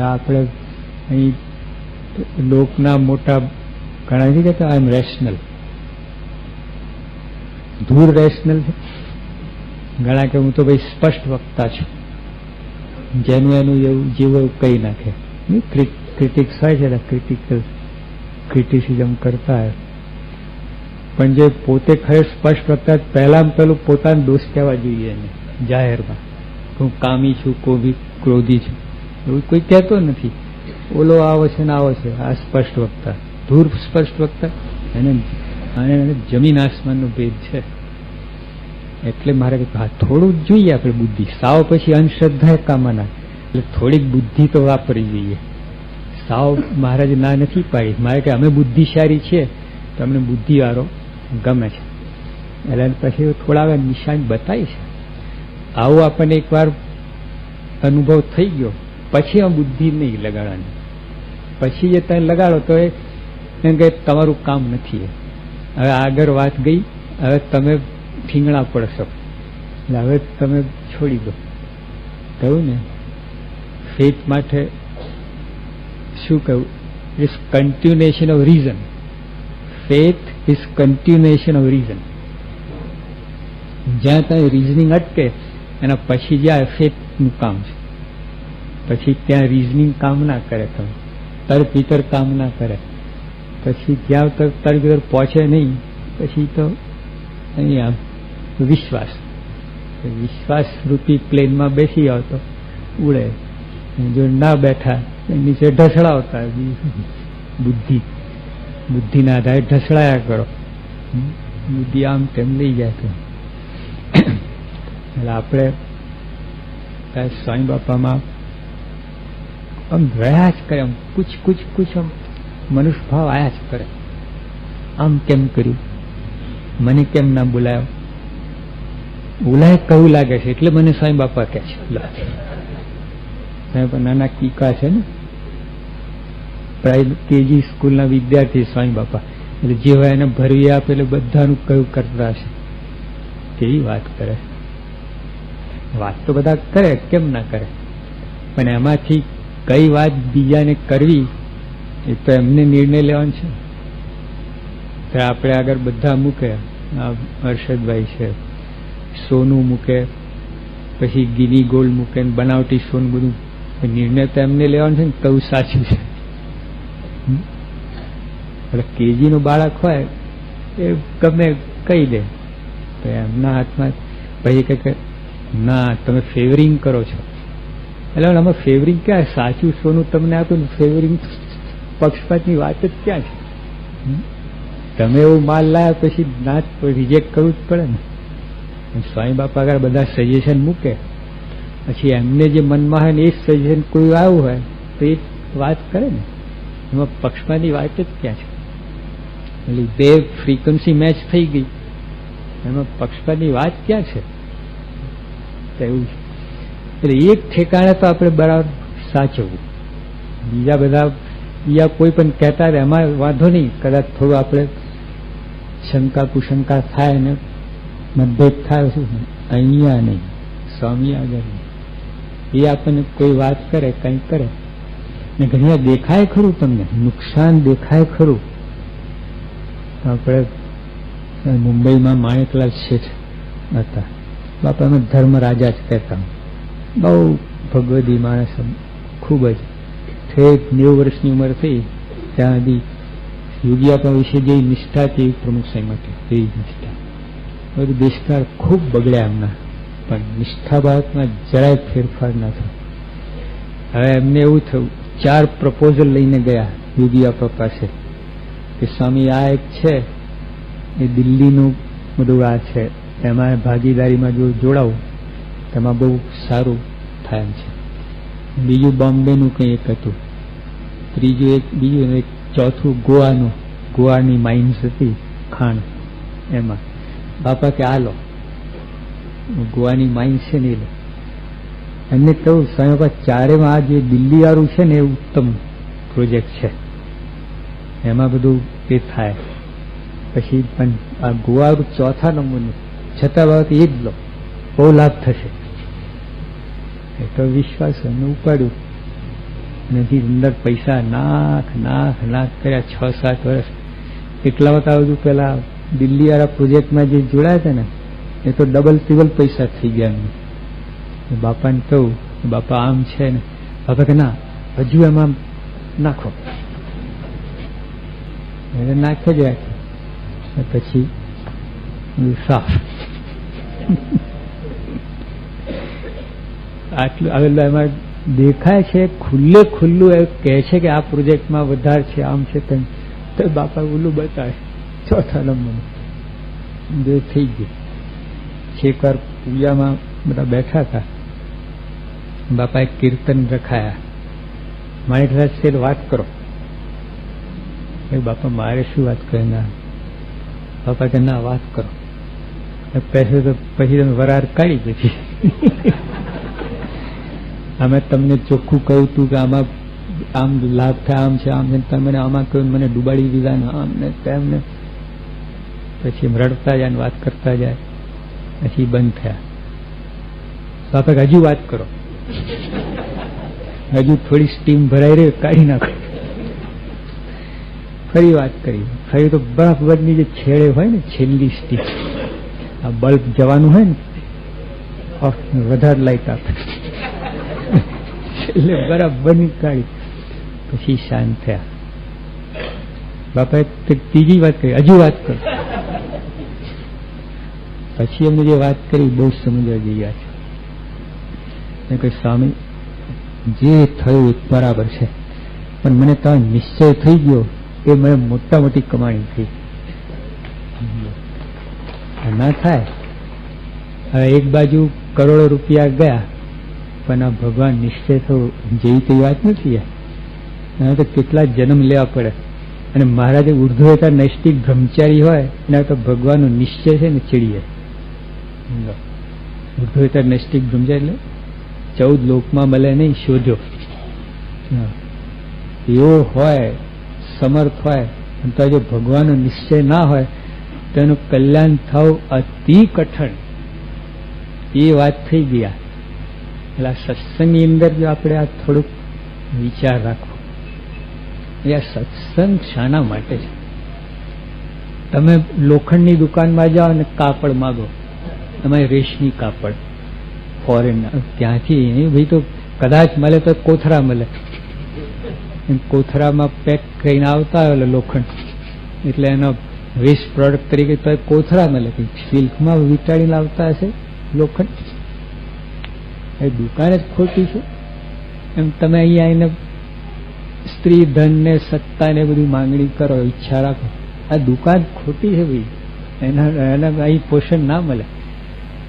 આપણે અહીં લોકના મોટા ઘણા નથી કહેતા આઈ એમ રેશનલ. ધૂર રેશનલ છે. ઘણા કે હું તો ભાઈ સ્પષ્ટ વક્તા છું. જેનું એનું એવું જેવું એવું કહી નાખે. ક્રિટિક્સ હોય છે ક્રિટિકલ ક્રિટિસિઝમ કરતા હોય. પણ જે પોતે ખરે સ્પષ્ટ વક્તા પહેલા પેલું પોતાનો દોષ કહેવા જોઈએ એને, જાહેરમાં. હું કામી છું કોભી ક્રોધી છું. એવું કોઈ કહેતો નથી. ઓલો આવો છે ને આવો છે, આ સ્પષ્ટ વક્તા. ધૂર સ્પષ્ટ વક્તા. એને અને જમીન આસમાનનો ભેદ છે. એટલે મારે થોડું જ જોઈએ આપણે બુદ્ધિ. સાવ પછી અંધશ્રદ્ધા કામના. એટલે થોડીક બુદ્ધિ તો વાપરવી જોઈએ. સાવ મહારાજ ના નથી પાડી. મારે કે અમે બુદ્ધિશાળી છીએ. તો અમને બુદ્ધિવાળો ગમે છે. એટલે પછી થોડા નિશાન બતાવી છે. આવું આપણને એકવાર અનુભવ થઈ ગયો. પછી આ બુદ્ધિ નહીં લગાડવાની. પછી જે તમે લગાડો તો એમ કે તમારું કામ નથી હવે આગળ વાત ગઈ, હવે તમે ઠીંગણા પડશો. હવે તમે છોડી દો. કહ્યું ને? ફેથ માટે શું કહ્યું is continuation of reason faith is continuation of reason જ્યાં ત્યાં રીઝનિંગ અટકે, એના પછી જ્યાં ફેથનું કામ છે. પછી ત્યાં રીઝનિંગ કામ ના કરે તમે. તર્ક વિતર કામ ના કરે. પછી જ્યાં તક તર્ક વિતર પહોંચે નહીં, પછી તો અહીંયા વિશ્વાસ. વિશ્વાસ રૂપી પ્લેનમાં બેસી આવતો, ઉડે. જો ના બેઠા નીચે ઢસડાવતા બુદ્ધિ. બુદ્ધિના આધારે ઢસડાયા કરો. બુદ્ધિ આમ તેમ લઈ જાય તો. એટલે આપણે સ્વામી બાપામાં આમ રહ્યા જ કરે, આમ કુછ કુછ કુછ આમ મનુષ્ય ભાવ આયા જ કરે. આમ કેમ કર્યું? મને કેમ ના બોલાયો? બોલાય કયું લાગે છે, એટલે મને સ્વામી બાપા કહે છે. નાના કીકા છે ને? પ્રાઇવેટ કેજી સ્કૂલના વિદ્યાર્થી સ્વામી બાપા. એટલે હોય એને ભરવી આપે એટલે બધાનું કયું કરતા હશે? કેવી વાત કરે? વાત તો બધા કરે, કેમ ના કરે? પણ એમાંથી કઈ વાત બીજાને કરવી એ તો એમને નિર્ણય લેવાનો છે. તો આપણે આગળ બધા મૂકે. આ હર્ષદભાઈ છે, સોનું મૂકે, પછી ગીની ગોલ્ડ મૂકે બનાવટી સોનું બધું. નિર્ણય તો એમને લેવાનો છે ને કયું સાચું છે. એટલે કેજીનું બાળક હોય એ ગમે કહી દે. તો એમના હાથમાં પછી કે, ના, તમે ફેવરિંગ કરો છો. એટલે આમાં ફેવરિંગ ક્યાં સાચું, સોનું તમને આપ્યું ફેવરિંગ પક્ષપાતની વાત જ ક્યાં છે? તમે એવું માલ લાયા પછી ના રિજેક્ટ કરવું જ પડે ને. સ્વામી બાપા આગળ બધા સજેશન મૂકે. પછી એમને જે મનમાં હોય ને એ સજેશન કોઈ આવ્યું હોય તો એ વાત કરે ને. એમાં પક્ષપાતની વાત જ ક્યાં છે? એટલે બે ફ્રીક્વન્સી મેચ થઈ ગઈ. એમાં પક્ષપાતની વાત ક્યાં છે? એવું એટલે એક ઠેકાણે તો આપણે બરાબર સાચવવું. બીજા બધા, બીજા કોઈ પણ કહેતા રહે એમાં વાંધો નહીં. કદાચ થોડું આપણે શંકા કુશંકા થાય ને મતભેદ થાય શું? અહીંયા નહીં. સ્વામી આગળ એ આપણને કોઈ વાત કરે, કંઈ કરે. ને ઘણી દેખાય ખરું તમને નુકસાન દેખાય ખરું. આપણે મુંબઈમાં માણેકલાલ શેઠ હતા. બાપા અમે ધર્મ રાજા જ કહેતા. બહુ ભગવદી માણસ ખૂબ જ. ઠેક નેવું વર્ષની ઉંમર થઈ, ત્યાં સુધી યોગી આપણા વિશે જે નિષ્ઠા તે પ્રમુખ સાહેબ માટે, તે નિષ્ઠા. બધું દેશકાળ ખૂબ બગડ્યા એમના, પણ નિષ્ઠા બાબતમાં જરાય ફેરફાર ના થયો. હવે એમને એવું થયું, ચાર પ્રપોઝલ લઈને ગયા યોગી આપણા પાસે, કે સ્વામી આ એક છે, એ દિલ્હીનું બધું આ છે, એમાં ભાગીદારીમાં જો જોડાવું તેમાં બહુ સારું થાય છે. બીજું બોમ્બેનું કંઈ એક હતું. ત્રીજું એક, બીજું એક, ચોથું ગોવાનું, ગોવાની માઇન્સ હતી ખાણ એમાં. બાપા કે આ લો ગોવાની માઇન્સ છે ને લો એમને કહ્યું સ્વામી ચારેમાં આ જે દિલ્હી વાળું છે ને એ ઉત્તમ પ્રોજેક્ટ છે. એમાં બધું એ થાય. પછી પણ આ ગોવાળું ચોથા નંબરનું, છતાં બાબત એ જ લો, બહુ લાભ થશે. એ તો વિશ્વાસ એમને ઉપાડ્યું. નથી અંદર પૈસા નાખ નાખ નાખ કર્યા છ, સાત વર્ષ. એટલા વખત આ હતું પેલા દિલ્હી વાળા પ્રોજેક્ટમાં જે જોડાયા હતા ને, એ તો ડબલ ટ્રિબલ પૈસા થઈ ગયા બાપાને કહું બાપા આમ છે ને. બાપા કે ના, હજુ એમાં નાખો. એટલે નાખે જ પછી, સાફ. આટલું આવેલું એમાં દેખાય છે, ખુલ્લે ખુલ્લું એ કહે છે કે આ પ્રોજેક્ટમાં વધારે છે, આમ છે તેમ. તો બાપા ઓલું બતાવે ચોથા નંબરનું. બે થઈ ગયું. છેકવાર પૂજામાં બધા બેઠા હતા. બાપાએ કીર્તન રખાયા. માણેકરાજ શેર વાત કરો. એ બાપા, મારે શું વાત કરે ના બાપા કે ના, વાત કરો. પહેલું તો પછી તમે વરાર કાઢી પછી અમે તમને ચોખ્ખું કહ્યું હતું કે આમાં આમ લાભ થાય, આમ છે આમ છે. તમે આમાં કહ્યું મને ડુબાડી દીધા ને આમ ને તેમને પછી રડતા જાય ને વાત કરતા જાય. પછી બંધ થયા. કે હજુ વાત કરો. હજુ થોડી સ્ટીમ ભરાઈ રહી કાઢી નાખો. ફરી વાત કરી. ફરી તો બરફની જે છેડે હોય ને, છેલ્લી સ્ટીમ આ બલ્બ જવાનું હોય ને વધારે લાઈટ આપે. છેલ્લે બરાબરની કાઢી. પછી શાંત થયા. બાપાએ ત્રીજી વાત કરી, હજુ વાત કરી. પછી એમને જે વાત કરી બહુ સમજવા ગયા છે સ્વામી, જે થયું બરાબર છે. પણ મને તો નિશ્ચય થઈ ગયો, એ મને મોટા મોટી કમાણી થઈ ના થાય. હવે એક બાજુ કરોડો રૂપિયા ગયા પણ ભગવાન નિશ્ચય થવો જેવી તેવી વાત નથી એના તો કેટલા જન્મ લેવા પડે. અને મહારાજે ઉર્ધ્વતા નૈષ્ટિક બ્રહ્મચારી હોય, એના તો ભગવાનનો નિશ્ચય છે ને ચીડીએ ઉર્ધ્વતા નૈષ્ટિક બ્રહ્મચારી એટલે ચૌદ લોકમાં મળે નહીં, શોધો. એવો હોય, સમર્થ હોય, અને તો જો ભગવાનનો નિશ્ચય ના હોય, તો એનું કલ્યાણ થવું અતિ કઠણ. એ વાત થઈ ગયા. એટલે સત્સંગની અંદર જો આપણે આ થોડુંક વિચાર રાખવો એ આ સત્સંગ શાના માટે છે. તમે લોખંડની દુકાનમાં જાઓ અને કાપડ માગો તમારે રેશમી કાપડ ફોરેન ત્યાંથી ભાઈ તો કદાચ મળે તો કોથરા મળે. કોથરામાં પેક કરીને આવતા હોય લોખંડ. એટલે એનો વેસ્ટ પ્રોડક્ટ તરીકે તો કોથરા મળે. સિલ્કમાં વીંટાળીને આવતા હશે લોખંડ. એ દુકાન જ ખોટી છે? એમ તમે અહીંયા આવીને સ્ત્રી ધન ને સત્તા ને બધી માંગણી કરો, ઈચ્છા રાખો. આ દુકાન ખોટી છે ભાઈ. એના એના અહીં પોષણ ના મળે.